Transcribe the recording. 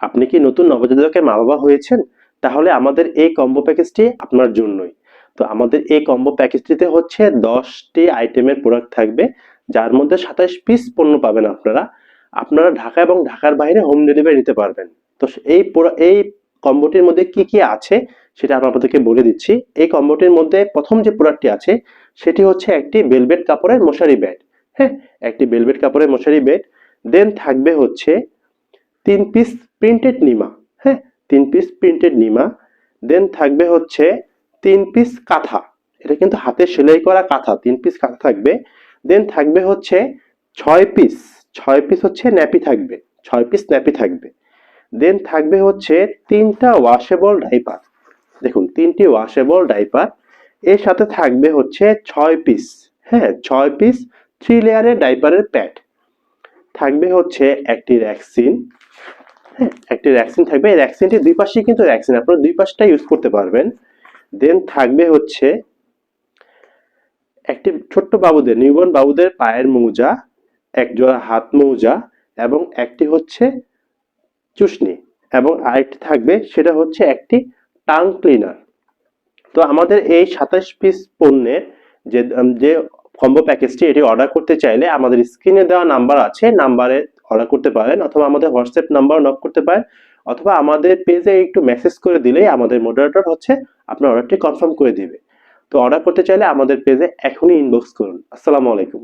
আপনি কি নতুন নবজাতকের মা বাবা হয়েছেন? তাহলে আমাদের এই কম্বো প্যাকেজটি আপনার জন্যই। তো আমাদের এই কম্বো প্যাকেজটিতে হচ্ছে দশটি আইটেমের প্রোডাক্ট থাকবে, যার মধ্যে সাতাশ পিস পণ্য পাবেন আপনারা। আপনারা ঢাকা এবং ঢাকার বাইরে হোম ডেলিভারি নিতে পারবেন। তো এই এই কম্বোটির মধ্যে কি কি আছে সেটা আমি আপনাদেরকে বলে দিচ্ছি। এই কম্বোটির মধ্যে প্রথম যে প্রোডাক্টটি আছে, সেটি হচ্ছে একটি বেলভেট কাপড়ের মশারি বেড হ্যাঁ একটি বেলভেট কাপড়ের মশারি বেড দেন থাকবে হচ্ছে তিন পিস প্রিন্টেড নিমা হ্যাঁ তিন পিস প্রিন্টেড নিমা দেন থাকবে হচ্ছে তিন পিস কাঁথা, এটা কিন্তু হাতে সেলাই করা কাঁথা, তিন পিস কাঁথা থাকবে দেন থাকবে হচ্ছে ছয় পিস ছয় পিস হচ্ছে ন্যাপি থাকবে, ছয় পিস ন্যাপি থাকবে দেন থাকবে হচ্ছে তিনটা ওয়াশেবল ডাইপার দেখুন তিনটি ওয়াশেবল ডাইপার এর সাথে থাকবে হচ্ছে ছয় পিস হ্যাঁ ছয় পিস থ্রি লেয়ারের ডাইপারের প্যাড থাকবে হচ্ছে একটি র্যাক্সিন হ্যাঁ একটি র্যাক্সিন থাকবে। এই র্যাক্সিনটি দুই পাশেই কিন্তু র্যাক্সিন আপনারা দুই পাশটা ইউজ করতে পারবেন। দেন থাকবে হচ্ছে একটি ছোট্ট বাবুদের নিউবর্ন বাবুদের পায়ের মৌজা, এক জোড়া হাত মৌজা এবং একটি হচ্ছে চুষনি এবং আরেকটি থাকবে, সেটা হচ্ছে একটি টাং ক্লিনার তো আমাদের এই সাতাশ পিস পণ্যের যে যে কম্বো প্যাকেজটি এটি অর্ডার করতে চাইলে আমাদের স্ক্রিনে দেওয়া নাম্বার আছে। নাম্বারে অর্ডার করতে পারেন অথবা আমাদের হোয়াটসঅ্যাপ নাম্বার নক করতে পারেন, অথবা আমাদের পেজে একটু মেসেজ করে দিলেই আমাদের মডারেটর হচ্ছে আপনার অর্ডারটি কনফার্ম করে দিবে। তো অর্ডার করতে চাইলে আমাদের পেজে এখনই ইনবক্স করুন। আসসালামু আলাইকুম।